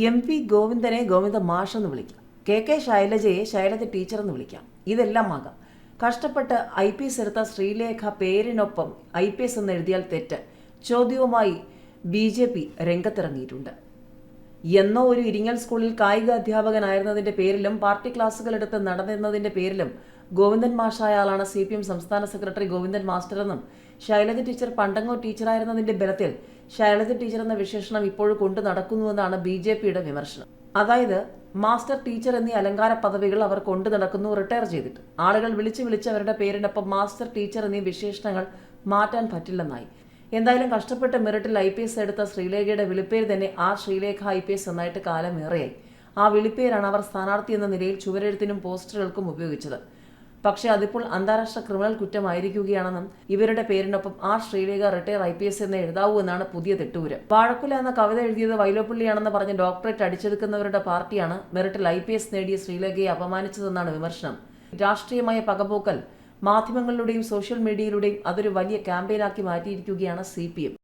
M P ഗോവിന്ദനെ Govinda മാഷ് എന്ന് വിളിക്കാം. കെ കെ ശൈലജയെ ശൈലജ ടീച്ചർ എന്ന് വിളിക്കാം. ഇതെല്ലാം ആകാം. കഷ്ടപ്പെട്ട് ഐ പി എസ് എടുത്ത ശ്രീലേഖ പേരിനൊപ്പം ഐ പി എസ് എന്ന് എഴുതിയാൽ തെറ്റ്. ചോദ്യവുമായി ബി ജെ പി രംഗത്തിറങ്ങിയിട്ടുണ്ട്. എന്നോ ഒരു ഇരിങ്ങൽ സ്കൂളിൽ കായിക അധ്യാപകനായിരുന്നതിന്റെ പേരിലും പാർട്ടി ക്ലാസുകൾ എടുത്ത് നടന്നിരുന്നതിന്റെ പേരിലും ഗോവിന്ദൻ മാഷായ ആളാണ് സി പി എം സംസ്ഥാന സെക്രട്ടറി ഗോവിന്ദൻ മാസ്റ്റർ എന്നും ശൈലജ ടീച്ചർ പണ്ടങ്ങോ ടീച്ചറായിരുന്നതിന്റെ ബലത്തിൽ ശൈലജ ടീച്ചർ എന്ന വിശേഷണം ഇപ്പോഴും കൊണ്ടു നടക്കുന്നുവെന്നാണ് ബി ജെ പിയുടെ വിമർശനം. അതായത് മാസ്റ്റർ ടീച്ചർ എന്നീ അലങ്കാര പദവികൾ അവർ കൊണ്ടു നടക്കുന്നു റിട്ടയർ ചെയ്തിട്ട്. ആളുകൾ വിളിച്ചു വിളിച്ച് അവരുടെ പേരിനൊപ്പം മാസ്റ്റർ ടീച്ചർ എന്നീ വിശേഷണങ്ങൾ മാറ്റാൻ പറ്റില്ലെന്നായി. എന്തായാലും കഷ്ടപ്പെട്ട് മെറിറ്റിൽ ഐ പി എസ് എടുത്ത ശ്രീലേഖയുടെ വിളിപ്പേര് തന്നെ ആ ശ്രീലേഖ ഐ പി എസ് എന്നായിട്ട് കാലമേറെയായി. ആ വിളിപ്പേരാണ് അവർ സ്ഥാനാർത്ഥി എന്ന നിലയിൽ ചുവരെഴുത്തിനും പോസ്റ്ററുകൾക്കും ഉപയോഗിച്ചത്. പക്ഷേ അതിപ്പോൾ അന്താരാഷ്ട്ര ക്രിമിനൽ കുറ്റമായിരിക്കുകയാണെന്നും ഇവരുടെ പേരിനൊപ്പം ആ Sreelekha retire I P S എന്ന് എഴുതാവൂ എന്നാണ് പുതിയ തെട്ടൂര്. വാഴക്കുല എന്ന കവിത എഴുതിയത് വൈലോപ്പള്ളിയാണെന്ന് പറഞ്ഞ് ഡോക്ടറേറ്റ് അടിച്ചെടുക്കുന്നവരുടെ പാർട്ടിയാണ് മെറിറ്റിൽ ഐ പി എസ് നേടിയ ശ്രീലേഖയെ അപമാനിച്ചതെന്നാണ് വിമർശനം. രാഷ്ട്രീയമായ പകപോക്കൽ മാധ്യമങ്ങളിലൂടെയും സോഷ്യൽ മീഡിയയിലൂടെയും അതൊരു വലിയ ക്യാമ്പയിനാക്കി മാറ്റിയിരിക്കുകയാണ് സി പി എം